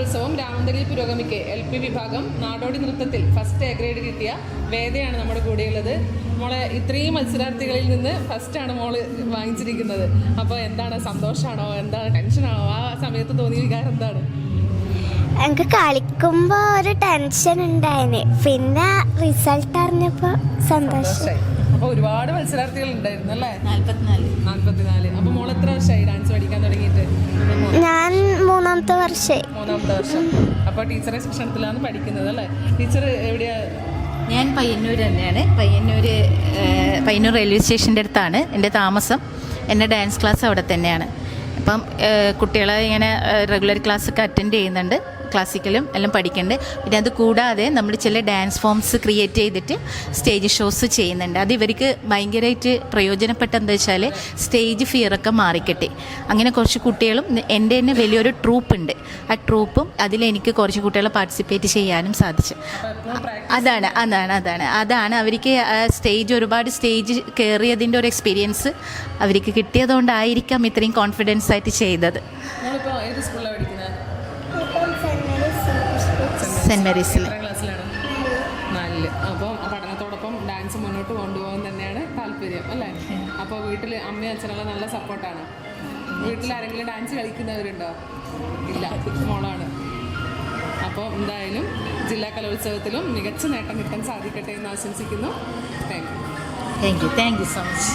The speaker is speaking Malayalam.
കലോത്സവം രാമന്തലി പുരോഗമിക്ക്. എൽ പി വിഭാഗം നാടോടി നൃത്തത്തിൽ ഫസ്റ്റ് എ ഗ്രേഡ് കിട്ടിയ വേദയാണ് നമ്മുടെ കൂടെയുള്ളത്. മോളെ ഇത്രയും മത്സരാർത്ഥികളിൽ നിന്ന് ഫസ്റ്റാണ് മോൾ വാങ്ങിച്ചിരിക്കുന്നത്. അപ്പോൾ എന്താണ്? സന്തോഷമാണോ എന്താണ്? ടെൻഷനാണോ? ആ സമയത്ത് തോന്നിയ വികാരം എന്താണ്? എനിക്ക് കളിക്കുമ്പോ ഒരു ടെൻഷൻ ഉണ്ടായിന്. പിന്നെ റിസൾട്ട് അറിഞ്ഞപ്പോ സന്തോഷം. അപ്പോൾ ഒരുപാട് മത്സരാർത്ഥികൾ ഉണ്ടായിരുന്നു അല്ലേ? നാൽപ്പത്തിനാല് നാൽപ്പത്തിനാല് അപ്പോൾ മോൾ എത്ര വർഷമായി ഡാൻസ് പഠിക്കാൻ തുടങ്ങിയിട്ട്? വർഷമായി മൂന്നാമത്തെ വർഷം. അപ്പോൾ ടീച്ചറെ ശിക്ഷണത്തിലാണ് പഠിക്കുന്നത് അല്ലേ? ടീച്ചർ എവിടെയാ? ഞാൻ പയ്യന്നൂർ തന്നെയാണ്. പയ്യന്നൂർ പയ്യന്നൂർ റെയിൽവേ സ്റ്റേഷന്റെ അടുത്താണ്. എന്റെ താമസം എന്റെ ഡാൻസ് ക്ലാസ് അവിടെ തന്നെയാണ്. അപ്പം കുട്ടികളെ ഇങ്ങനെ റെഗുലർ ക്ലാസ്സൊക്കെ അറ്റൻഡ് ചെയ്യുന്നുണ്ട്. ക്ലാസിക്കലും എല്ലാം പഠിക്കേണ്ടത് പിന്നെ അത് കൂടാതെ നമ്മൾ ചില ഡാൻസ് ഫോംസ് ക്രിയേറ്റ് ചെയ്തിട്ട് സ്റ്റേജ് ഷോസ് ചെയ്യുന്നുണ്ട്. അത് ഇവർക്ക് ഭയങ്കരമായിട്ട് പ്രയോജനപ്പെട്ട എന്താ വെച്ചാൽ സ്റ്റേജ് ഫിയറൊക്കെ മാറിക്കട്ടെ. അങ്ങനെ കുറച്ച് കുട്ടികളും എന്റെ തന്നെ വലിയൊരു ട്രൂപ്പ് ഉണ്ട്. ആ ട്രൂപ്പും അതിലെനിക്ക് കുറച്ച് കുട്ടികളെ പാർട്ടിസിപ്പേറ്റ് ചെയ്യാനും സാധിച്ചു. അതാണ് അതാണ് അതാണ്. അതാണ് അവർക്ക് സ്റ്റേജ് ഒരുപാട് സ്റ്റേജ് കയറിയതിന്റെ ഒരു എക്സ്പീരിയൻസ് അവർക്ക് കിട്ടിയതുകൊണ്ടായിരിക്കാം ഇത്രയും കോൺഫിഡൻസ് ആയിട്ട് ചെയ്തത്. സെന്റ് മേരീസിൽ നാലിൽ. അപ്പം പഠനത്തോടൊപ്പം ഡാൻസ് മുന്നോട്ട് കൊണ്ടുപോകാൻ തന്നെയാണ് താല്പര്യം അല്ലേ? അപ്പോൾ വീട്ടിൽ അമ്മയും അച്ഛനെല്ലാം നല്ല സപ്പോർട്ടാണ്. വീട്ടിൽ ആരെങ്കിലും ഡാൻസ് കളിക്കുന്നവരുണ്ടോ? ഇല്ല. മോളാണ്. അപ്പോൾ എന്തായാലും ജില്ലാ കലോത്സവത്തിലും മികച്ച നേട്ടം കിട്ടാൻ സാധിക്കട്ടെ എന്ന് ആശംസിക്കുന്നു. Thank you thank you thank you so much